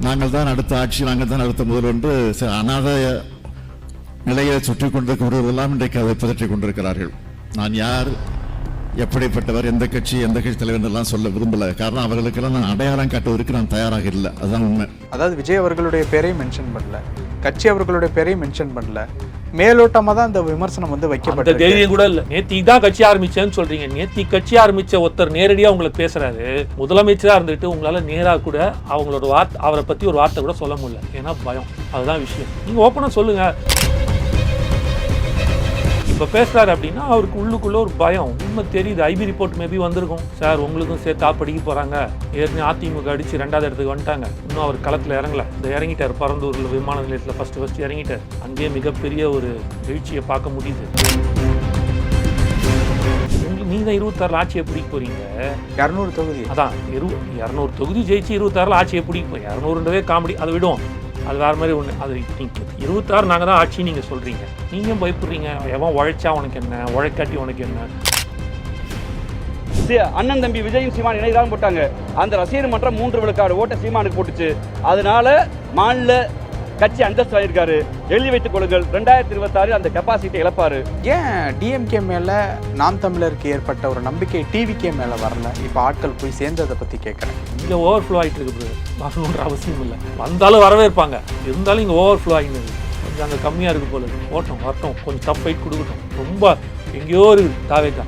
நாங்கள் தான் அடுத்த ஆட்சி நாங்கள் தான் அடுத்த முதல் என்று ச- அநாத நிலையை சுற்றி கொண்டிருக்கிறவர்களெல்லாம் இன்றைக்கு அதை பதற்றிக் கொண்டிருக்கிறார்கள். நான் யார்? எப்படிப்பட்டவர் எந்த கட்சி எந்த கட்சி தலைவர் எல்லாம் சொல்ல விரும்பல. காரணம் அவர்களுக்கெல்லாம் நான் அடையாளம் காட்டுவதற்கு நான் தயாராக இல்லை. அதுதான் உண்மை. அதாவது விஜய் அவர்களுடைய பேரையும் மென்ஷன் பண்ணல. கட்சி அவர்களுடைய பேரையும் மென்ஷன் பண்ணல. மேலோட்டமா தான் இந்த விமர்சனம் வந்து அந்த வைக்கப்பட்டது தைரியம் கூட இல்ல. நேத்தி தான் கட்சி ஆரம்பிச்சேன்னு சொல்றீங்க. நேத்தி கட்சி ஆரம்பிச்ச ஒருத்தர் நேரடியா உங்களுக்கு பேசுறாரு. முதலமைச்சரா இருந்துட்டு உங்களால நேரா கூட அவங்களோட வார்த்தை அவரை பத்தி ஒரு வார்த்தை கூட சொல்ல முடியல. ஏன்னா பயம். அதுதான் விஷயம். நீங்க ஓப்பனா சொல்லுங்க. இப்ப பேசுறாரு அப்படின்னா அவருக்கு உள்ளுக்குள்ள ஒரு பயம். உண்மை தெரியுது. ஐபி ரிப்போர்ட் மேபி வந்திருக்கும். சார் உங்களுக்கும் சேர்த்து ஆப்படிக்க போறாங்க. ஏற்கனவே அதிமுக அடிச்சு ரெண்டாவது இடத்துக்கு வந்துட்டாங்க. இன்னும் அவர் களத்துல இறங்கல. இந்த இறங்கிட்டார். பரந்தூர்ல விமான நிலையத்துல ஃபர்ஸ்ட் ஃபர்ஸ்ட் இறங்கிட்டார். அங்கேயே மிகப்பெரிய ஒரு எழுச்சியை பார்க்க முடியுது. நீங்க இருபத்தாறுல ஆட்சியை பிடிக்க போறீங்க. இரநூறு தொகுதி. அதான் இரு இரநூறு தொகுதி ஜெயிச்சு இருபத்தாறுல ஆட்சியை பிடிக்க போய் இரநூறுன்றதே காமெடி அதை விடுவோம். அது வேறு மாதிரி ஒன்று அது நீங்கள் இருபத்தாறு நாங்கள் தான் ஆட்சி நீங்கள் சொல்கிறீங்க நீங்கள் பயப்படுறீங்க. எவன் உழைச்சா உனக்கு என்ன? உழைக்காட்டி உனக்கு என்ன? அண்ணன் தம்பி விஜயும் சீமான் இணைதான் போட்டாங்க. அந்த ரசிகர் மன்றம் மூன்று விழுக்காடு ஓட்ட சீமானுக்கு போட்டுச்சு. அதனால மாநில கட்சி அந்தஸ்து வாங்கியிருக்காரு. எழுதி வைத்துக் கொள்ளுங்கள். ரெண்டாயிரத்தி இருபத்தாறு அந்த கெப்பாசிட்டி இழப்பாரு. ஏன் டிஎம்கே மேல நாம் தமிழருக்கு ஏற்பட்ட ஒரு நம்பிக்கை டிவிகே மேல வரல? இப்போ ஆட்கள் போய் சேர்ந்ததை பத்தி கேட்குறேன் இங்கே ஓவர்ஃப்ளோ ஆகிட்டு இருக்குது வரணுன்ற அவசியம் இல்லை. வந்தாலும் வரவேற்பாங்க. இருந்தாலும் இங்கே ஓவர்ஃப்ளோ ஆகினது கொஞ்சம் அங்கே கம்மியாக இருக்குது போல இருக்கு. ஓட்டம் வரட்டும். கொஞ்சம் டஃப் ஃபைட் கொடுக்கட்டும். ரொம்ப எங்கேயோ ஒரு தாவேக்கா.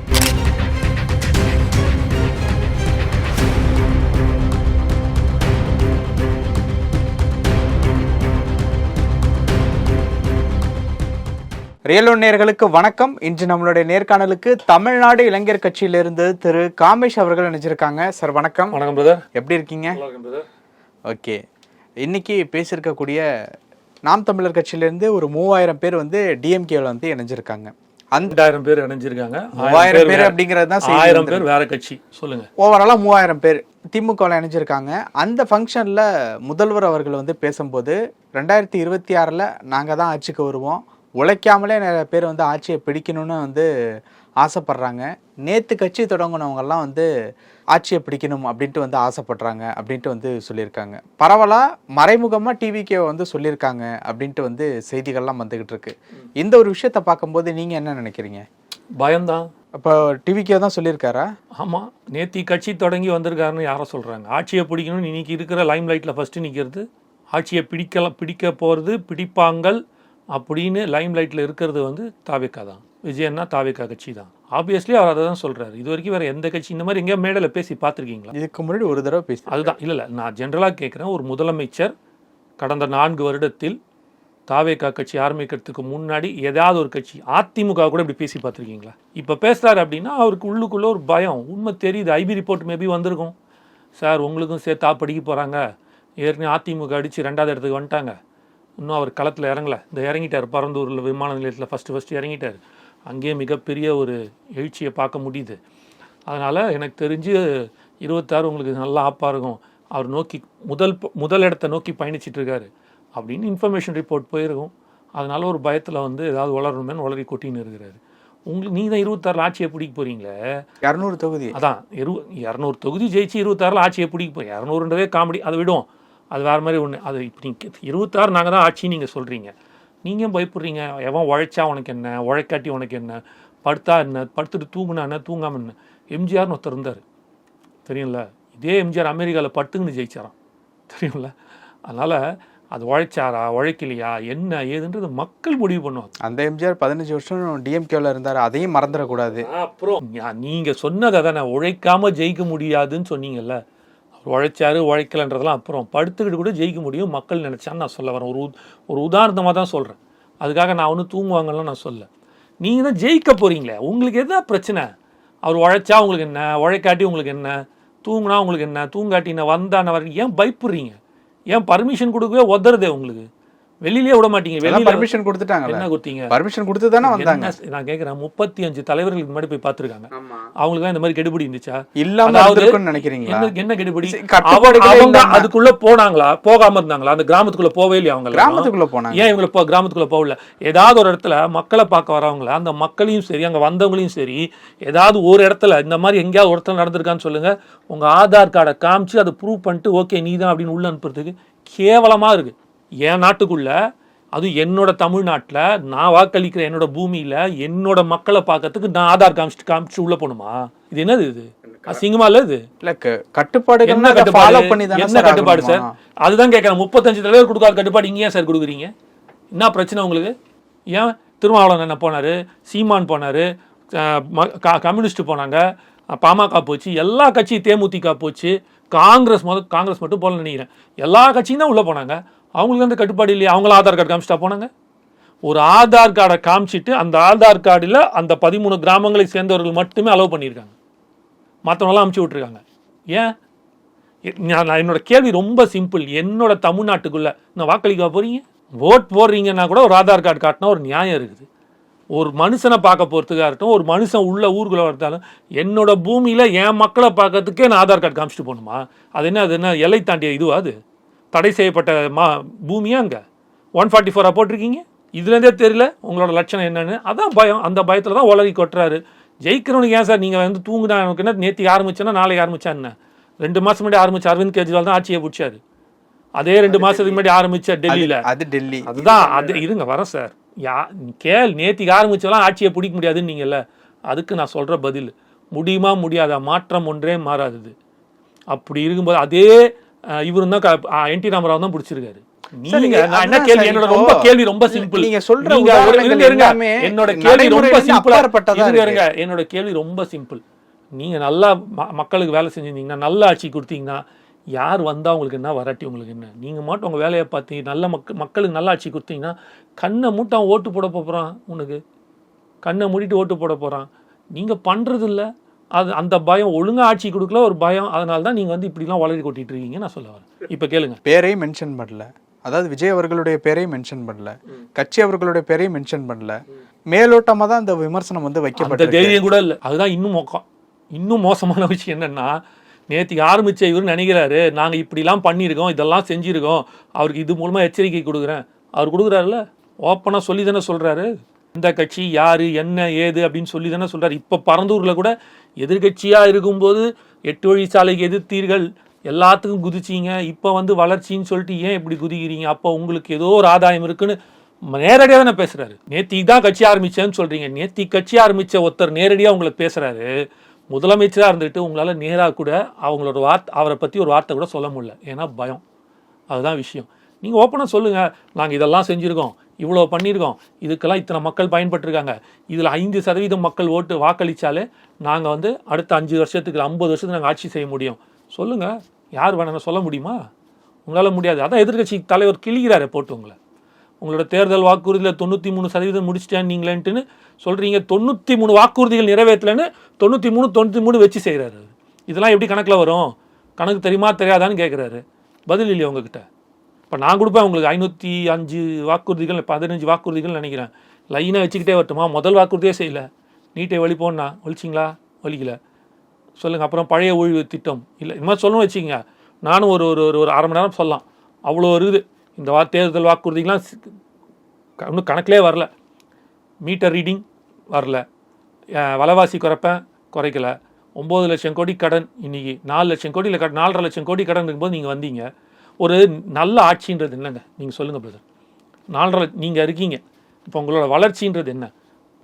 ரியலோ நேயர்களுக்கு வணக்கம். இன்று நம்மளுடைய நேர்காணலுக்கு தமிழ்நாடு இளைஞர் கட்சியிலிருந்து திரு காமேஷ் அவர்கள் நினைச்சிருக்காங்க சார் வணக்கம். வணக்கம் பிரதர் எப்படி இருக்கீங்க? ஓகே. இன்னைக்கு பேசியிருக்கக்கூடிய நாம் தமிழர் கட்சியிலேருந்து ஒரு மூவாயிரம் பேர் வந்து டிஎம்கேவில் வந்து இணைஞ்சிருக்காங்க. ரெண்டாயிரம் பேர் இணைஞ்சிருக்காங்க. மூவாயிரம் பேர் அப்படிங்கிறது தான் ஆயிரம். பேர் வேற கட்சி. சொல்லுங்க. ஓவராலாக மூவாயிரம் பேர் திமுகவில் இணைஞ்சிருக்காங்க. அந்த ஃபங்க்ஷனில் முதல்வர் அவர்கள் வந்து பேசும்போது ரெண்டாயிரத்தி இருபத்தி ஆறில் நாங்கள் தான் ஆட்சிக்கு வருவோம். உழைக்காமலே நிறைய பேர் வந்து ஆட்சியை பிடிக்கணும்னு வந்து ஆசைப்படுறாங்க. நேற்று கட்சி தொடங்கினவங்கெல்லாம் வந்து ஆட்சியை பிடிக்கணும் அப்படின்ட்டு வந்து ஆசைப்படுறாங்க அப்படின்ட்டு வந்து சொல்லியிருக்காங்க. பரவலாக மறைமுகமாக டிவிக்கே வந்து சொல்லியிருக்காங்க அப்படின்ட்டு வந்து செய்திகள்லாம் வந்துக்கிட்டு இருக்கு. இந்த ஒரு விஷயத்தை பார்க்கும்போது நீங்கள் என்ன நினைக்கிறீங்க? பயம்தான். அப்போ டிவிக்கே தான் சொல்லியிருக்காரா? ஆமா. நேத்தி கட்சி தொடங்கி வந்திருக்காருன்னு யாரை சொல்றாங்க. ஆட்சியை பிடிக்கணும்னு இன்னைக்கு இருக்கிற லைம் லைட்ல ஃபர்ஸ்ட் நிக்கிறது ஆட்சியை பிடிக்கல பிடிக்க போறது பிடிப்பாங்கள் அப்படின்னு லைம் லைட்ல இருக்கிறது வந்து தாவேக்கா தான். விஜயன்னா தாவேக்கா கட்சி தான். ஆப்வியஸ்லி அவர் அதை தான் சொல்றாரு. இது வரைக்கும் வேற எந்த கட்சி இந்த மாதிரி எங்கேயா மேடையில் பேசி பார்த்துருக்கீங்களா? இதுக்கு முன்னாடி ஒரு தடவை பேசி அதுதான். இல்லை இல்லை. நான் ஜென்ரலாக கேட்குறேன் ஒரு முதலமைச்சர் கடந்த நான்கு வருடத்தில் தாவேகா கட்சி ஆரம்பிக்கிறதுக்கு முன்னாடி ஏதாவது ஒரு கட்சி அதிமுக கூட இப்படி பேசி பார்த்துருக்கீங்களா? இப்போ பேசுறாரு அப்படின்னா அவருக்கு உள்ளுக்குள்ள ஒரு பயம். உண்மை தெரியுது. ஐபி ரிப்போர்ட் மேபி வந்திருக்கும். சார் உங்களுக்கும் சேர்த்து படிக்க போகிறாங்க ஏற்கனவே அதிமுக அடித்து ரெண்டாவது இடத்துக்கு வந்துட்டாங்க. இன்னும் அவர் களத்தில் இறங்கல. இந்த இறங்கிட்டார். பரந்தூரில் விமான நிலையத்தில் ஃபஸ்ட்டு ஃபஸ்ட்டு இறங்கிட்டார். அங்கேயே மிகப்பெரிய ஒரு எழுச்சியை பார்க்க முடியுது. அதனால் எனக்கு தெரிஞ்சு இருபத்தாறு உங்களுக்கு நல்லா ஆப்பாக இருக்கும். அவர் நோக்கி முதல் முதல் இடத்த நோக்கி பயணிச்சிட்டு இருக்காரு. அப்படின்னு இன்ஃபர்மேஷன் ரிப்போர்ட் போயிருக்கும். அதனால ஒரு பயத்தில் வந்து ஏதாவது வளரணுமேனு வளரி கொட்டின்னு இருக்கிறாரு. உங்களுக்கு நீ தான் இருபத்தாறில் ஆட்சியை பிடிக்க போறீங்களே? இரநூறு தொகுதி. அதான் இரு இரநூறு தொகுதி ஜெயிச்சு இருபத்தாறில் ஆட்சியை பிடிக்க போய் இரநூறுன்றதே காமெடி அதை விடுவோம். அது வேறு மாதிரி ஒன்று அது இப்போ நீங்கள் இருபத்தாறு நாங்கள் தான் ஆட்சி நீங்கள் சொல்கிறீங்க நீங்கள் பயப்படுறீங்க. எவன் உழைச்சா உனக்கு என்ன? உழைக்காட்டி உனக்கு என்ன? படுத்தா என்ன? படுத்துட்டு தூங்குனா என்ன? தூங்காம என்ன? எம்ஜிஆர்னு ஒருத்தர் இருந்தார். தெரியும்ல? இதே எம்ஜிஆர் அமெரிக்காவில் பட்டுங்கன்னு ஜெயிச்சாராம். தெரியும்ல? அதனால் அது உழைச்சாரா? உழைக்கலையா? என்ன? ஏதுன்றது மக்கள் முடிவு பண்ணுவாங்க அந்த எம்ஜிஆர் பதினஞ்சு வருஷம் டிஎம்கேவில் இருந்தார். அதையும் மறந்துடக்கூடாது. அப்புறம் ஞா- நீங்க சொன்னது அதானே உழைக்காம ஜெயிக்க முடியாதுன்னு சொன்னீங்கல்ல. அவர் உழைச்சாரு உழைக்கலன்றதெல்லாம் அப்புறம் படுத்துக்கிட்டு கூட ஜெயிக்க முடியும் மக்கள் நினச்சான்னு நான் சொல்ல வரேன். ஒரு ஒரு உதாரணமாக தான் சொல்கிறேன் அதுக்காக நான் ஒன்றும் தூங்குவாங்கலாம் நான் சொல்ல. நீங்கள் தான் ஜெயிக்க போகிறீங்களே உங்களுக்கு எதா பிரச்சனை? அவர் உழைச்சா உங்களுக்கு என்ன? உழைக்காட்டி உங்களுக்கு என்ன? தூங்குனா உங்களுக்கு என்ன? தூங்காட்டி என்ன வந்தான வர ஏன் பயப்படுறீங்க? ஏன் பர்மிஷன் கொடுக்கவே உதறதே உங்களுக்கு? வெளியிலே விட மாட்டீங்க. வெளியில பர்மிஷன் கொடுத்துட்டாங்கல்ல. என்ன கொடுத்தீங்க பர்மிஷன் கொடுத்து தானே வந்தாங்க? நான் கேட்குறேன் முப்பத்தி அஞ்சு தலைவர்களுக்கு முன்னாடி போய் பார்த்துருக்காங்க. அவங்களுக்கு இந்த மாதிரி கெடுபிடி இருந்துச்சா? இல்லாம நினைக்கிறீங்களா? என்ன கெடுபிடி? அவங்க. அதுக்குள்ள போனாங்களா? போகாம இருந்தாங்களா? அந்த கிராமத்துக்குள்ள போவே இல்லையா அவங்க? கிராமத்துக்குள்ள போனாங்க. ஏன் இவங்களை கிராமத்துக்குள்ள போகல? ஏதாவது ஒரு இடத்துல மக்களை பார்க்க வரவங்கள? அந்த மக்களையும் சரி அங்க வந்தவங்களையும் சரி ஏதாவது ஒரு இடத்துல இந்த மாதிரி எங்கேயாவது ஒரு இடத்துல நடந்திருக்கான்னு சொல்லுங்க. உங்க ஆதார் கார்டை காமிச்சு அதை ப்ரூவ் பண்ணிட்டு ஓகே நீ தான் அப்படின்னு உள்ள அனுப்புறதுக்கு கேவலமாக இருக்குது என் நாட்டுக்குள்ள அதுவும் என்னோட தமிழ்நாட்டில் நான் வாக்களிக்கிற என்னோட பூமியில் என்னோட மக்களை பார்க்கறதுக்கு நான் ஆதார் காமிச்சிட்டு காமிச்சு உள்ளே போகணுமா? இது என்னது இது? அசிங்கமா இல்லை இது? இல்ல க- கட்டுப்பாடுகள் என்ன ஃபாலோ கட்டுப்பாடு? பண்ணி தானே என்ன கட்டுப்பாடு சார்? அதுதான் கேட்கறேன் முப்பத்தஞ்சு தலைவர் கொடுக்காத கட்டுப்பாடு இங்க ஏன் சார் கொடுக்குறீங்க? என்ன பிரச்சனை உங்களுக்கு? ஏன்? திருமாவளவன் என்ன போனாரு? சீமான் போனாரு? கம்யூனிஸ்ட் போனாங்க. பாமக போச்சு. எல்லா கட்சியும் தேமுதிக போச்சு. காங்கிரஸ் முத காங்கிரஸ் மட்டும் போல நினைக்கிறேன். எல்லா கட்சியும் தான் உள்ள போனாங்க. அவங்களுக்கு அந்த கட்டுப்பாடு இல்லையா அவங்களும் ஆதார் கார்டு காமிச்சிட்டா போனாங்க. ஒரு ஆதார் கார்டை காமிச்சிட்டு அந்த ஆதார் கார்டில் அந்த பதிமூணு கிராமங்களை சேர்ந்தவர்கள் மட்டுமே அலோவ் பண்ணியிருக்காங்க. மற்றவங்களாம் அமுச்சு விட்ருக்காங்க ஏன்? நான் என்னோட கேள்வி ரொம்ப சிம்பிள் என்னோட தமிழ்நாட்டுக்குள்ள நான் வாக்களிக்க போகிறீங்க ஓட் போடுறீங்கன்னா கூட ஒரு ஆதார் கார்டு காட்டினா ஒரு நியாயம் இருக்குது. ஒரு மனுஷனை பார்க்க போகிறதுக்காக இருக்கட்டும் ஒரு மனுஷன் உள்ள ஊருக்குள்ளே வரத்தாலும் என்னோட பூமியில் என் மக்களை பார்க்கறதுக்கே நான் ஆதார் கார்டு காமிச்சிட்டு போகணுமா? அது என்ன அது என்ன எல்லை தாண்டிய இதுவா அது? தடை செய்யப்பட்ட மா பூமியா அங்கே? ஒன் ஃபார்ட்டி ஃபோராக போட்டிருக்கீங்க? இதுலேருந்தே தெரியல உங்களோட லட்சணம் என்னன்னு. அதான் பயம். அந்த பயத்தில் தான் உலகி கொட்டுறாரு. ஜெயிக்கிறவனுக்கு ஏன் சார்? நீங்கள் வந்து தூங்குனா எனக்கு என்ன? நேற்று ஆரம்பிச்சேன்னா நாளைக்கு ஆரம்பிச்சா என்ன? ரெண்டு மாதம் முன்னாடி ஆரம்பிச்ச அரவிந்த் கெஜ்ரிவால் தான் ஆட்சியை பிடிச்சாரு. அதே ரெண்டு மாதத்துக்கு முன்னாடி ஆரம்பிச்ச டெல்லியில். அது டெல்லி. அதுதான். அது இருங்க வரேன் சார். யா கேள். நேத்திக்கு ஆரம்பிச்செல்லாம் ஆட்சியை பிடிக்க முடியாதுன்னு நீங்கள்ல அதுக்கு நான் சொல்கிற பதில். முடியுமா முடியாதா? மாற்றம் ஒன்றே மாறாதது. அப்படி இருக்கும்போது அதே இவரும் தான் என் டி ராமராவ் தான் பிடிச்சிருக்காரு. சரி, நீங்க நான் என்ன கேள்வி என்னோட ரொம்ப கேள்வி ரொம்ப சிம்பிள் நீங்க சொல்ற என்னோட கேள்வி ரொம்ப சிம்பிளா இருங்க. என்னோட கேள்வி ரொம்ப சிம்பிள் நீங்க நல்லா மக்களுக்கு வேலை செஞ்சிருந்தீங்கன்னா நல்ல ஆட்சி கொடுத்தீங்கன்னா யார் வந்தா உங்களுக்கு என்ன வராட்டி உங்களுக்கு என்ன? நீங்க மட்டும் உங்க வேலையை பார்த்து நல்ல மக்கள் மக்களுக்கு நல்ல ஆட்சி கொடுத்தீங்கன்னா கண்ணை மூட்டை அவன் ஓட்டு போட போறான் உனக்கு. கண்ணை மூடிட்டு ஓட்டு போட போறான். நீங்க பண்றது இல்ல அது அந்த பயம் ஒழுங்கா ஆட்சி கொடுக்கல ஒரு பயம். அதனால தான் நீங்க வந்து இப்படிலாம் வளரி கொட்டிட்டு இருக்கீங்க நான் சொல்ல வரேன். இப்போ கேளுங்க. பேரை மென்ஷன் பண்ணல. அதாவது விஜய் அவர்களுடைய பேரை மென்ஷன் பண்ணல. கட்சி அவர்களுடைய பேரை மென்ஷன் பண்ணல. மேலோட்டமா தான் இந்த விமர்சனம் வந்து அந்த வைக்கப்பட்டிருக்கு. தைரியம் கூட இல்லை. அதுதான் இன்னும் மொக்கம். இன்னும் மோசமான விஷயம் என்னன்னா நேற்றுக்கு ஆரம்பிச்ச இவர் நினைக்கிறாரு நாங்க இப்படிலாம் பண்ணியிருக்கோம் இதெல்லாம் செஞ்சிருக்கோம் அவருக்கு இது மூலமா எச்சரிக்கை கொடுக்குறேன். அவர் கொடுக்குறாருல்ல? ஓப்பனாக சொல்லி தானே சொல்றாரு? இந்த கட்சி யாரு என்ன ஏது அப்படின்னு சொல்லி தானே சொல்றாரு. இப்போ பரந்தூர்ல கூட எதிர்கட்சியா இருக்கும்போது எட்டு வழி சாலைக்கு எதிர்த்தீர்கள். எல்லாத்துக்கும் குதிச்சீங்க. இப்போ வந்து வளர்ச்சின்னு சொல்லிட்டு ஏன் இப்படி குதிக்கிறீங்க? அப்போ உங்களுக்கு ஏதோ ஒரு ஆதாயம் இருக்குன்னு நேரடியாக தானே பேசுறாரு. நேத்திக்கு தான் கட்சி ஆரம்பிச்சேன்னு சொல்றீங்க. நேத்தி கட்சி ஆரம்பிச்ச ஒருத்தர் நேரடியாக உங்களுக்கு பேசுறாரு. முதலமைச்சராக இருந்துட்டு உங்களால் நேராக கூட அவங்களோட வார்த்தை அவரை பற்றி ஒரு வார்த்தை கூட சொல்ல முடியல. ஏன்னா பயம். அதுதான் விஷயம். நீங்கள் ஓப்பனாக சொல்லுங்கள் நாங்கள் இதெல்லாம் செஞ்சுருக்கோம். இவ்வளோ பண்ணியிருக்கோம். இதுக்கெல்லாம் இத்தனை மக்கள் பயன்பட்டுருக்காங்க. இதில் ஐந்து சதவீதம் மக்கள் ஓட்டு வாக்களித்தாலே நாங்கள் வந்து அடுத்த அஞ்சு வருஷத்துக்கு ஐம்பது வருஷத்துக்கு நாங்கள் ஆட்சி செய்ய முடியும். சொல்லுங்கள் யார் வேணாலும் சொல்ல முடியுமா? உங்களால் முடியாது. அதான் எதிர்கட்சி தலைவர் கிழிகிறாரு போட்டு உங்களை. உங்களோட தேர்தல் வாக்குறுதியில் தொண்ணூற்றி மூணு சதவீதம் முடிச்சிட்டேன் நீங்களேன்ட்டுன்னு சொல்கிறீங்க தொண்ணூற்றி மூணு வாக்குறுதிகள் நிறைவேற்றலைன்னு தொண்ணூற்றி மூணு தொண்ணூற்றி மூணு வச்சு செய்கிறாரு இதெல்லாம் எப்படி கணக்கில் வரும்? கணக்கு தெரியுமா? தெரியாதான்னு கேட்குறாரு பதில் இல்லையா உங்ககிட்ட? இப்போ நான் கொடுப்பேன் உங்களுக்கு ஐநூற்றி அஞ்சு வாக்குறுதிகள் பதினஞ்சு வாக்குறுதிகள் நினைக்கிறேன். லைனாக வச்சுக்கிட்டே வரட்டுமா? முதல் வாக்குறுதியே செய்யலை. நீட்டை வலிப்போன்னா ஒழிச்சிங்களா? வலிக்கல சொல்லுங்கள் அப்புறம் பழைய ஓய்வு திட்டம். இல்லை இந்த மாதிரி சொல்லணும் வச்சுக்கோங்க. நானும் ஒரு ஒரு ஒரு- ஒரு அரை மணி நேரம் சொல்லலாம். அவ்வளோ இருக்குது இந்த வா தேர்தல் வாக்குறுதிகள்லாம் இன்னும் கணக்கிலே வரல. மீட்டர் ரீடிங் வரல. வலவாசி குறைப்பேன் குறைக்கல. ஒம்பது லட்சம் கோடி கடன் இன்றைக்கி நாலு லட்சம் கோடி இல்லை நாலரை லட்சம் கோடி கடன் இருக்கும்போது நீங்கள் வந்தீங்க. ஒரு நல்ல ஆட்சின்றது என்னங்க? நீங்கள் சொல்லுங்கள் பிரதர் நாலரை நீங்கள் இருக்கீங்க. இப்போ உங்களோட வளர்ச்சின்றது என்ன?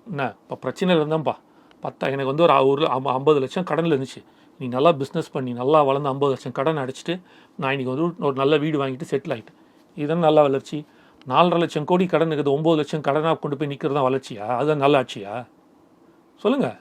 என்ன? இப்போ பிரச்சனை இருந்தான்ப்பா. பத்தா எனக்கு வந்து ஒரு ஒரு ஐம்ப- ஐம்பது லட்சம் கடனில் இருந்துச்சு. நீ நல்லா பிஸ்னஸ் பண்ணி நல்லா வளர்ந்து ஐம்பது லட்சம் கடன் அடிச்சிட்டு நான் இன்னைக்கு வந்து ஒரு நல்ல வீடு வாங்கிட்டு செட்டில் ஆகிட்டேன் இதுதான் நல்ல வளர்ச்சி? நாலரை லட்சம் கோடி கடன் இருக்குது ஒம்பது லட்சம் கடனாக கொண்டு போய் நிற்கிறது தான் வளர்ச்சியா? அதுதான் நல்ல ஆட்சியா? சொல்லுங்கள்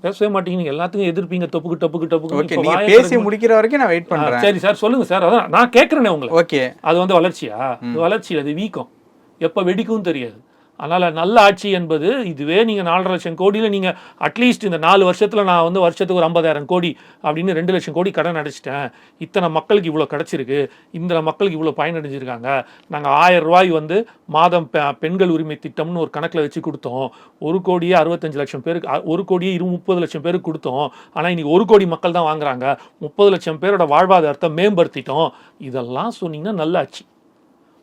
பேசவே மாட்டீங்க நீங்க எல்லாத்துக்கும் எதிர்ப்பீங்க. டப்புக்கு டப்புக்கு வாயை பேசி முடிக்கிற வரைக்கும் நான் வெயிட் பண்றேன். சரி சார் சொல்லுங்க சார். அதான் நான் கேட்குறேனே உங்களை. ஓகே. அது வந்து வளர்ச்சியா? வளர்ச்சி அது வீக்கம். எப்போ வெடிக்கும் தெரியாது. அதனால் நல்ல ஆட்சி என்பது இதுவே நீங்கள் நாலரை லட்சம் கோடியில் நீங்கள் அட்லீஸ்ட் இந்த நாலு வருஷத்தில் நான் வந்து வருஷத்துக்கு ஒரு ஐம்பதாயிரம் கோடி அப்படின்னு ரெண்டு லட்சம் கோடி கடன் அடைச்சிட்டேன். இத்தனை மக்களுக்கு இவ்வளோ கிடைச்சிருக்கு. இந்த மக்களுக்கு இவ்வளோ பயனடைஞ்சிருக்காங்க. நாங்கள் ஆயிரம் ரூபாய் வந்து மாதம் பெ- பெண்கள் உரிமை திட்டம்னு ஒரு கணக்கில் வச்சு கொடுத்தோம். ஒரு கோடியே அறுபத்தஞ்சு லட்சம் பேருக்கு ஒரு கோடியே இரு முப்பது லட்சம் பேருக்கு கொடுத்தோம். ஆனால் இன்றைக்கி ஒரு கோடி மக்கள் தான் வாங்குறாங்க. முப்பது லட்சம் பேரோட வாழ்வாதாரத்தை மேம்படுத்திட்டோம். இதெல்லாம் சொன்னீங்கன்னா நல்ல ஆட்சி.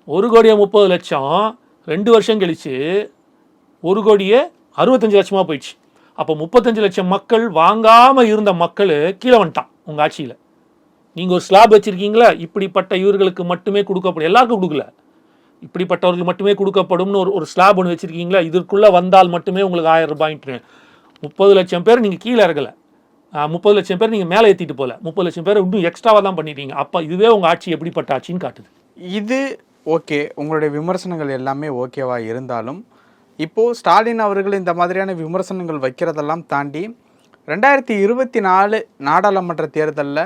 ஒரு கோடியே முப்பது லட்சம் ரெண்டு வருஷம் கழித்து ஒரு கோடியே அறுபத்தஞ்சு லட்சமாக போயிடுச்சு. அப்போ முப்பத்தஞ்சு லட்சம் மக்கள் வாங்காமல் இருந்த மக்கள் கீழே வந்துட்டான் உங்கள் ஆட்சியில். நீங்கள் ஒரு ஸ்லாப் வச்சுருக்கீங்களா இப்படிப்பட்ட இவர்களுக்கு மட்டுமே கொடுக்கப்படும். எல்லாருக்கும் கொடுக்கல. இப்படிப்பட்டவர்களுக்கு மட்டுமே கொடுக்கப்படும்னு ஒரு ஒரு ஸ்லாப் ஒன்று வச்சுருக்கீங்களா இதற்குள்ளே வந்தால் மட்டுமே உங்களுக்கு ஆயிரம் ரூபாய்ன்ட்டு முப்பது லட்சம் பேர் நீங்கள் கீழே இறக்கலை முப்பது லட்சம் பேர் நீங்கள் மேலே ஏற்றிட்டு போகல முப்பது லட்சம் பேர் இன்னும் எக்ஸ்ட்ராவாக தான் பண்ணிட்டீங்க. அப்போ இதுவே உங்கள் ஆட்சி எப்படிப்பட்ட ஆட்சின்னு காட்டுது. இது ஓகே உங்களுடைய விமர்சனங்கள் எல்லாமே ஓகேவா இருந்தாலும் இப்போது ஸ்டாலின் அவர்கள் இந்த மாதிரியான விமர்சனங்கள் வைக்கிறதெல்லாம் தாண்டி ரெண்டாயிரத்தி இருபத்தி நாலு நாடாளுமன்ற தேர்தலில்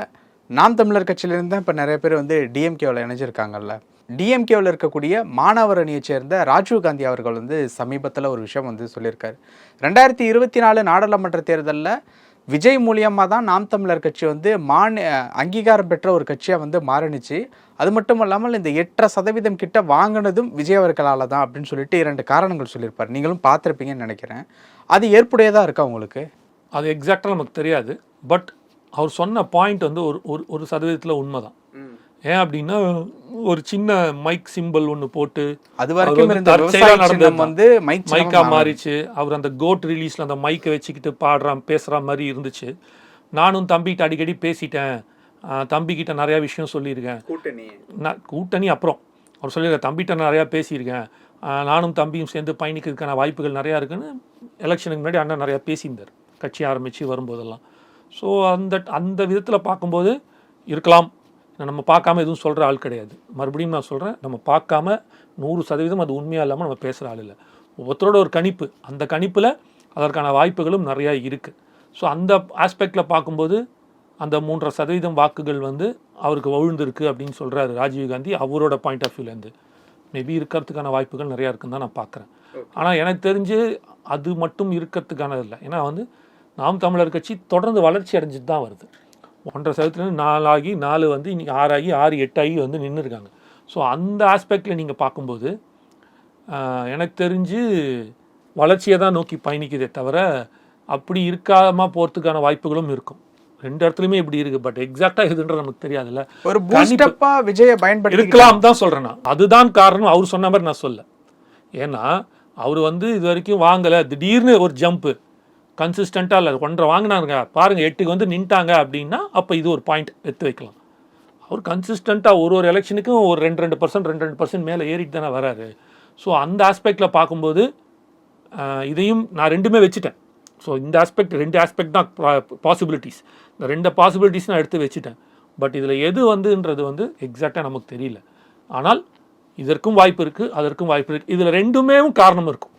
நாம் தமிழர் கட்சியிலேருந்து தான் இப்போ நிறைய பேர் வந்து டிஎம்கேவில் இணைஞ்சிருக்காங்கல்ல. டிஎம்கேவில் இருக்கக்கூடிய மாணவர் அணியைச் சேர்ந்த ராஜீவ் காந்தி அவர்கள் வந்து சமீபத்தில் ஒரு விஷயம் வந்து சொல்லியிருக்காரு. ரெண்டாயிரத்தி இருபத்தி நாலு நாடாளுமன்ற தேர்தலில் விஜய் மூலியமாக தான் நாம் தமிழர் கட்சி வந்து மாநில அங்கீகாரம் பெற்ற ஒரு கட்சியாக வந்து மாறினுச்சு. அது மட்டும் இல்லாமல் இந்த எட்டரை சதவீதம் கிட்ட வாங்கினதும் விஜய் அவர்களால் தான் அப்படின்னு சொல்லிட்டு இரண்டு காரணங்கள் சொல்லியிருப்பார். நீங்களும் பார்த்துருப்பீங்கன்னு நினைக்கிறேன். அது ஏற்புடையதாக இருக்கா உங்களுக்கு? அது எக்ஸாக்டாக நமக்கு தெரியாது. பட் அவர் சொன்ன பாயிண்ட் வந்து ஒரு ஒரு ஒரு சதவீதத்தில் உண்மைதான். ஏன் அப்படின்னா ஒரு சின்ன மைக் சிம்பிள் ஒன்று போட்டு அது வரைக்கும் வந்து மைக் சின்னமா மைக்கா மாறிடுச்சு. மாறிச்சு. அவர் அந்த கோட் ரிலீஸ்ல அந்த மைக்கை வச்சுக்கிட்டு பாடுறான் பேசுற மாதிரி இருந்துச்சு. நானும் தம்பிகிட்ட அடிக்கடி பேசிட்டேன். தம்பிக்கிட்ட நிறைய விஷயம் சொல்லியிருக்கேன். கூட்டணி. நான் கூட்டணி அப்புறம். அவர் சொல்லியிருக்கார் தம்பிகிட்ட நிறையா பேசியிருக்கேன். நானும் தம்பியும் சேர்ந்து பயணிக்கிறதுக்கான வாய்ப்புகள் நிறையா இருக்குன்னு எலெக்ஷனுக்கு முன்னாடி அண்ணன் நிறையா பேசியிருந்தார். கட்சி ஆரம்பித்து வரும்போதெல்லாம். ஸோ அந்த அந்த விதத்தில் பார்க்கும்போது இருக்கலாம். நம்ம பார்க்காம எதுவும் சொல்கிற ஆள் கிடையாது. மறுபடியும் நான் சொல்கிறேன் நம்ம பார்க்காம நூறு சதவீதம் அது உண்மையாக இல்லாமல் நம்ம பேசுகிற ஆள் இல்லை. ஒவ்வொருத்தரோட ஒரு கணிப்பு. அந்த கணிப்பில் அதற்கான வாய்ப்புகளும் நிறையா இருக்குது ஸோ அந்த ஆஸ்பெக்டில் பார்க்கும்போது அந்த மூன்றரை சதவீதம் வாக்குகள் வந்து அவருக்கு விழுந்திருக்கு அப்படின்னு சொல்கிறாரு ராஜீவ்காந்தி அவரோட பாயிண்ட் ஆஃப் வியூலேருந்து மேபி இருக்கிறதுக்கான வாய்ப்புகள் நிறையா இருக்குன்னு தான் நான் பார்க்குறேன். ஆனால் எனக்கு தெரிஞ்சு அது மட்டும் இருக்கிறதுக்கானது இல்லை. ஏன்னா வந்து நாம் தமிழர் கட்சி தொடர்ந்து வளர்ச்சி அடைஞ்சிட்டு தான் வருது. ஒன்றரை சதவீதத்துலேருந்து நாலாகி நாலு வந்து இன்னைக்கு ஆறாகி ஆறு எட்டாகி வந்து நின்று இருக்காங்க. ஸோ அந்த ஆஸ்பெக்டில் நீங்கள் பார்க்கும்போது எனக்கு தெரிஞ்சு வளர்ச்சியை தான் நோக்கி பயணிக்குதே தவிர அப்படி இருக்காம போகிறதுக்கான வாய்ப்புகளும் இருக்கும். ரெண்டு இடத்துலையுமே இப்படி இருக்கு. பட் எக்ஸாக்டாக எதுன்றது நமக்கு தெரியாதுல்ல. ஒரு பூஸ்டப்பா விஜயை பயன்படுத்தி இருக்கலாம் தான் சொல்றேன் நான். அதுதான் காரணம். அவர் சொன்ன மாதிரி நான் சொல்ல. ஏன்னா அவர் வந்து இது வரைக்கும் வாங்கல. திடீர்னு ஒரு ஜம்ப்பு கன்சிஸ்டண்ட்டாக இல்லை ஒன்றரை வாங்கினாங்க பாருங்கள் எட்டுக்கு வந்து நின்ட்டாங்க அப்படின்னா அப்போ இது ஒரு பாயிண்ட் எடுத்து வைக்கலாம். அவர் கன்சிஸ்டண்ட்டாக ஒரு ஒரு எலெக்ஷனுக்கும் ஒரு ரெண்டு ரெண்டு பர்சன்ட் ரெண்டு ரெண்டு பர்சன்ட் மேலே ஏறிட்டு தானே வராரு. ஸோ அந்த ஆஸ்பெக்டில் பார்க்கும்போது இதையும் நான் ரெண்டுமே வச்சுட்டேன். ஸோ இந்த ஆஸ்பெக்ட் ரெண்டு ஆஸ்பெக்ட் தான் பாசிபிலிட்டிஸ் இந்த ரெண்டு பாசிபிலிட்டிஸ் நான் எடுத்து வச்சுட்டேன். பட் இதில் எது வந்துன்றது வந்து எக்ஸாக்டாக நமக்கு தெரியல. ஆனால் இதற்கும் வாய்ப்பு இருக்குது அதற்கும் வாய்ப்பு இருக்குது இதில் ரெண்டுமே காரணம் இருக்கும்.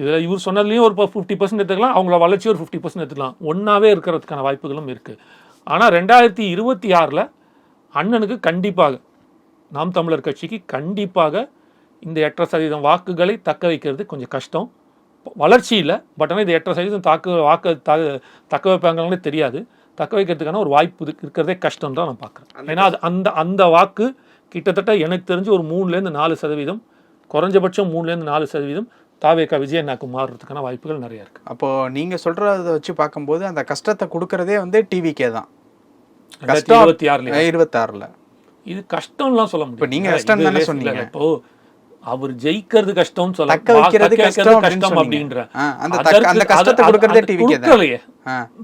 இதில் இவர் சொன்னதுலேயும் ஒரு ஃபிஃப்டி பர்சன்ட் எடுத்துக்கலாம் அவங்கள வளர்ச்சி ஒரு ஃபிஃப்டி பர்சன்ட் எடுத்துக்கலாம். ஒன்றாவே இருக்கிறதுக்கான வாய்ப்புகளும் இருக்குது ஆனால் ரெண்டாயிரத்தி இருபத்தி ஆறில் அண்ணனுக்கு கண்டிப்பாக நாம் தமிழர் கட்சிக்கு கண்டிப்பாக இந்த எட்டரை சதவீதம் வாக்குகளை தக்க வைக்கிறது கொஞ்சம் கஷ்டம். வளர்ச்சி இல்லை பட் ஆனால் இது எட்டரை சதவீதம் தாக்கு வாக்கு தக்க வைப்பாங்களே தெரியாது. தக்க வைக்கிறதுக்கான ஒரு வாய்ப்பு இருக்கு- இருக்கிறதே கஷ்டம் தான் நான் பார்க்குறேன். ஏன்னா அது அந்த அந்த வாக்கு கிட்டத்தட்ட எனக்கு தெரிஞ்சு ஒரு மூணுலேருந்து நாலு சதவீதம் குறைஞ்சபட்சம் மூணுலேருந்து நாலு சதவீதம் தாவேக்கா விஜயண்ணாக்கு மாறுறதுக்கான வாய்ப்புகள் நிறைய இருக்கு. அப்போ நீங்க சொல்றத வச்சு பார்க்கும்போது அந்த கஷ்டத்தை கொடுக்கறதே வந்து டிவிக்கே தான். ரெண்டாயிரத்தி இருபத்தி ஆறுல இருபத்தாறுல. இது கஷ்டம்லாம் சொல்ல முடியும் இப்ப நீங்க கஷ்டம் தானே சொன்னீங்க. இப்போ அவர் ஜெயிக்கிறது கஷ்டம்னு சொல்ல தக்க வைக்கிறது கஷ்டம் கஷ்டம். அப்படின்ற அந்த அந்த கஷ்டத்தை கொடுக்கறதே TVK தான்.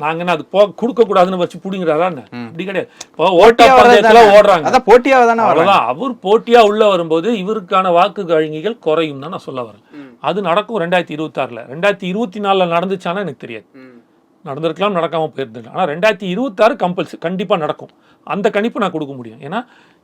நாங்க என்ன அது போ கொடுக்க கூடாதுன்னு வச்சு புடிங்கிறாரா என்ன? அப்படி கிடையாது. இப்போ ஓட்ட பந்தயத்துல? ஓடுறாங்க. அதான் போட்டியா தானே அவ்வளவுதான். அவர் போட்டியா உள்ள வரும்போது இவருக்கான வாக்கு கழங்கிகள் குறையும் தான் நான் சொல்ல வரேன். அது நடக்கும் ரெண்டாயிரத்தி இருபத்தி ஆறுல ரெண்டாயிரத்தி இருபத்தி நாலுல நடந்துச்சானா எனக்கு தெரியாது. நடந்திருக்கலாம் நடக்காம போயிருந்துக்கலாம் ஆனால் ரெண்டாயிரத்தி இருபத்தாறு கம்பல்சரி கண்டிப்பாக நடக்கும். அந்த கணிப்பு நான் கொடுக்க முடியும். ஏன்னா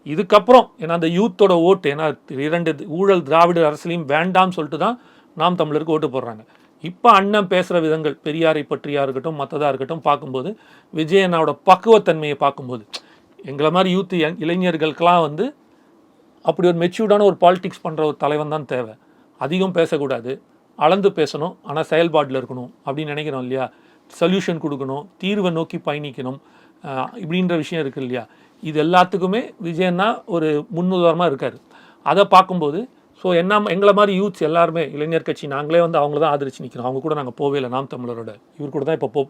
இதுக்கப்புறம் ஏன்னா அந்த யூத்தோட ஓட்டு ஏன்னா இரண்டு ஊழல் திராவிட அரசியலையும் வேண்டாம்னு சொல்லிட்டு தான் நாம் தமிழருக்கு ஓட்டு போடுறாங்க. இப்போ அண்ணன் பேசுகிற விதங்கள் பெரியாரை பற்றியா இருக்கட்டும் மற்றதாக இருக்கட்டும் பார்க்கும்போது விஜயண்ணாவோட பக்குவத்தன்மையை பார்க்கும்போது எங்களை மாதிரி யூத் இளைஞர்களுக்கெல்லாம் வந்து அப்படி ஒரு மெச்சூர்டான ஒரு பாலிடிக்ஸ் பண்ணுற ஒரு தலைவன் தான் தேவை. அதிகம் பேசக்கூடாது அளந்து பேசணும் ஆனால் செயல்பாட்டில் இருக்கணும் அப்படின்னு நினைக்கிறோம் இல்லையா? சொல்யூஷன் கொடுக்கணும் தீர்வை நோக்கி பயணிக்கணும் இப்படின்ற விஷயம் இருக்கு இல்லையா? இது எல்லாத்துக்குமே விஜயன்னா ஒரு முன்னுதாரணமாக இருக்கார். அதை பார்க்கும்போது ஸோ என்ன எங்களை மாதிரி யூத்ஸ் எல்லாருமே இளைஞர் கட்சி நாங்களே வந்து அவங்கள தான் ஆதரிச்சு நிற்கிறோம் அவங்க கூட நாங்கள் போவே இல்லை நாம் தமிழரோட. இவர் கூட தான் இப்போ போ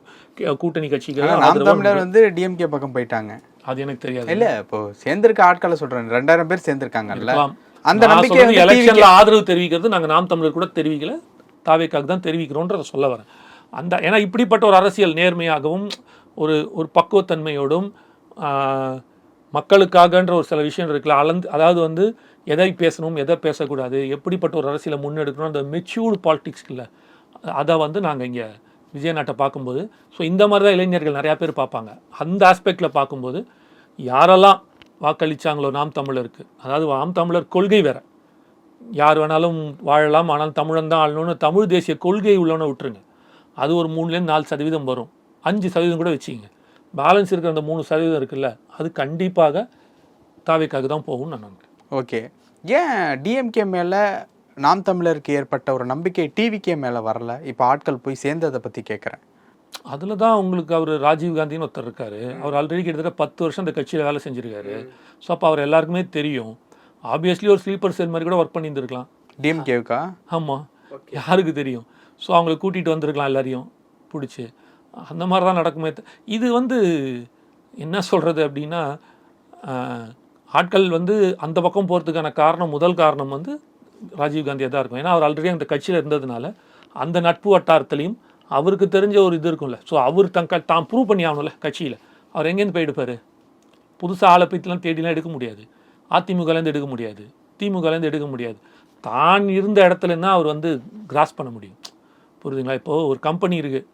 கூட்டணி கட்சிகள் நாம் தமிழர் வந்து டிஎம்கே பக்கம் போயிட்டாங்க. அது எனக்கு தெரியாது. இல்ல இப்போ சேர்ந்திருக்க ஆட்களை சொல்றேன். ரெண்டாயிரம் பேர் சேர்ந்திருக்காங்கல்ல. அந்த நம்பிக்கை எலெக்ஷன்ல ஆதரவு தெரிவிக்கிறது நாங்க நாம் தமிழர் கூட தெரிவிக்கல. தாவேக்காக தான் தெரிவிக்கிறோன்றத சொல்ல வரேன். அந்த ஏன்னா இப்படிப்பட்ட ஒரு அரசியல் நேர்மையாகவும் ஒரு ஒரு பக்குவத்தன்மையோடும் மக்களுக்காகன்ற ஒரு சில விஷயம் இருக்குல்ல அளந்து அதாவது வந்து எதை பேசணும் எதை பேசக்கூடாது எப்படிப்பட்ட ஒரு அரசியலை முன்னெடுக்கணும் அந்த மெச்சூர்டு பாலிடிக்ஸ் இல்லை அதை வந்து நாங்கள் இங்கே விஜய் நாட்டை பார்க்கும்போது ஸோ இந்த மாதிரி தான் இளைஞர்கள் நிறையா பேர் பார்ப்பாங்க. அந்த ஆஸ்பெக்டில் பார்க்கும்போது யாரெல்லாம் வாக்களிச்சாங்களோ நாம் தமிழருக்கு. அதாவது நாம் தமிழர் கொள்கை வேற. யார் வேணாலும் வாழலாம் ஆனால் தமிழன் தான் ஆளணும்னு தமிழ் தேசிய கொள்கை உள்ளவனை விட்டுருங்க. அது ஒரு மூணுலேருந்து நாலு சதவீதம் வரும். அஞ்சு சதவீதம் கூட வச்சுக்கிங்க. பேலன்ஸ் இருக்கிற அந்த மூணு சதவீதம் இருக்குல்ல அது கண்டிப்பாக தாவிக்காக தான் போகும்னு நான் நினைக்கிறேன் ஓகே. ஏன் டிஎம்கே மேலே நாம் தமிழருக்கு ஏற்பட்ட ஒரு நம்பிக்கை டிவிகே மேலே வரல? இப்போ ஆட்கள் போய் சேர்ந்ததை பற்றி கேட்குறேன் அதில் தான் உங்களுக்கு அவர் ராஜீவ் காந்தின்னு ஒருத்தர் இருக்காரு. அவர் ஆல்ரெடி கிட்டத்தட்ட பத்து வருஷம் அந்த கட்சியில் வேலை செஞ்சிருக்காரு. ஸோ அப்போ அவர் எல்லாருக்குமே தெரியும். ஆப்வியஸ்லி ஒரு ஸ்லீப்பர் செல் மாதிரி கூட ஒர்க் பண்ணியிருந்திருக்கலாம். டிஎம்கேவுக்கா ஆமாம் யாருக்கு தெரியும்? ஸோ அவங்கள கூட்டிகிட்டு வந்திருக்கலாம் எல்லாரையும். பிடிச்சி. அந்த மாதிரி தான் நடக்குமே இது வந்து என்ன சொல்கிறது அப்படின்னா ஆட்கள் வந்து அந்த பக்கம் போகிறதுக்கான காரணம் முதல் காரணம் வந்து ராஜீவ் காந்தியாக தான் இருக்கும். ஏன்னா அவர் ஆல்ரெடி அந்த கட்சியில் இருந்ததுனால அந்த நட்பு வட்டாரத்துலேயும் அவருக்கு தெரிஞ்ச ஒரு இது இருக்கும்ல. ஸோ அவர் தங்க தான் ப்ரூவ் பண்ணி ஆகணும்ல கட்சியில். அவர் எங்கேருந்து போயிடுப்பார் புதுசாக ஆளை பற்றிலாம் தேடிலாம் எடுக்க முடியாது. அதிமுகலேருந்து எடுக்க முடியாது. திமுகலேருந்து எடுக்க முடியாது. தான் இருந்த இடத்துலன்னா அவர் வந்து கிராஸ் பண்ண முடியும். புரியுதுங்களா? இப்போது ஒரு கம்பெனி இருக்குது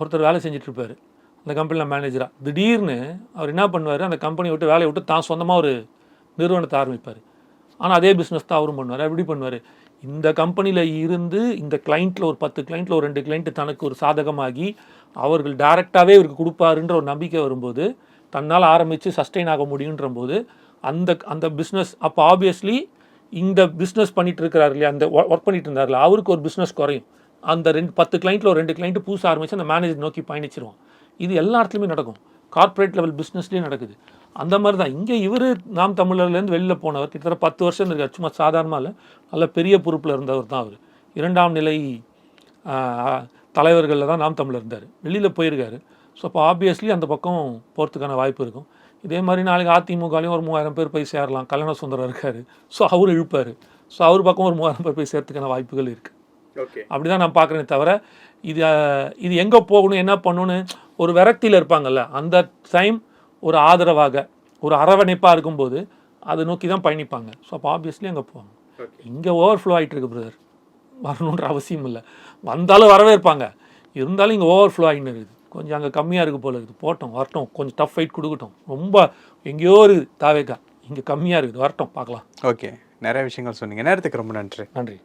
ஒருத்தர் வேலை செஞ்சிட்ருப்பார் அந்த கம்பெனியில் மேனேஜராக திடீர்னு அவர் என்ன பண்ணுவார்? அந்த கம்பெனி விட்டு வேலையை விட்டு தான் சொந்தமாக ஒரு நிறுவனத்தை ஆரம்பிப்பார். ஆனால் அதே பிஸ்னஸ் தான் அவரும் பண்ணுவார். எப்படி பண்ணுவார். இந்த கம்பெனியில் இருந்து இந்த கிளைண்ட்டில் ஒரு பத்து கிளைண்ட்டில் ஒரு ரெண்டு கிளைண்ட்டு தனக்கு ஒரு சாதகமாகி அவர்கள் டைரெக்டாகவே இவருக்கு கொடுப்பாருன்ற ஒரு நம்பிக்கை வரும்போது தன்னால் ஆரம்பித்து சஸ்டெயின் ஆக முடியுன்ற போது அந்த அந்த பிஸ்னஸ் அப்போ ஆப்வியஸ்லி இந்த பிஸ்னஸ் பண்ணிட்டு இருக்கிறார் இல்லையா அந்த ஒர்க் பண்ணிட்டு இருந்தார்ல அவருக்கு ஒரு பிஸ்னஸ் குறையும். அந்த ரெண்டு பத்து கிளைண்ட்டில் ஒரு ரெண்டு கிளைண்ட்டு புதுசாக ஆரம்பித்து அந்த மேனேஜர் நோக்கி பயணிச்சிருவோம் இது எல்லா இடத்துலையுமே நடக்கும். கார்ப்பரேட் லெவல் பிஸ்னஸ்லேயும் நடக்குது. அந்த மாதிரி தான் இங்கே இவர் நாம் தமிழர்லேருந்து வெளியில் போனவர் கிட்டத்தட்ட பத்து வருஷம் இருக்கார். சும்மா சாதாரணமாக இல்லை. நல்ல பெரிய பொறுப்பில் இருந்தவர் தான் அவர். இரண்டாம் நிலை தலைவர்களில் தான் நாம் தமிழர் இருந்தார். வெளியில் போயிருக்காரு. ஸோ அப்போ ஆப்வியஸ்லி அந்த பக்கம் போகிறதுக்கான வாய்ப்பு இருக்கும். இதே மாதிரி நாளைக்கு அதிமுகலையும் ஒரு மூவாயிரம் பேர் போய் சேரலாம். கல்யாண சுந்தரம் இருக்கார். ஸோ அவர் இழுப்பார். ஸோ அவர் பக்கம் ஒரு மூவாயிரம் பேர் போய் சேர்த்துக்கான வாய்ப்புகள் இருக்குது அப்படி தான் நான் பார்க்குறேனே தவிர இது இது எங்கே போகணும் என்ன பண்ணணும்னு ஒரு விரக்தியில் இருப்பாங்கல்ல. அந்த டைம் ஒரு ஆதரவாக ஒரு அரவணைப்பாக இருக்கும்போது அதை நோக்கி தான் பயணிப்பாங்க. ஸோ அப்போ ஆப்வியஸ்லி அங்கே போவாங்க. இங்கே ஓவர்ஃப்ளோ ஆகிட்டு இருக்கு பிரதர் வரணுன்ற அவசியம் இல்லை. வந்தாலும் வரவே இருப்பாங்க இருந்தாலும் இங்கே ஓவர்ஃப்ளோ ஆகின்னு இருக்குது. கொஞ்சம் அங்கே கம்மியாக இருக்குது போல இருக்குது. போட்டோம் வரட்டும். கொஞ்சம் டஃப் ஃபைட் கொடுக்கட்டும். ரொம்ப எங்கேயோ இருக்குது தாவேக்கா இங்கே கம்மியாக இருக்குது. வரட்டும் பார்க்கலாம். ஓகே நிறைய விஷயங்கள் சொன்னீங்க. நேரத்துக்கு ரொம்ப நன்றி. நன்றி.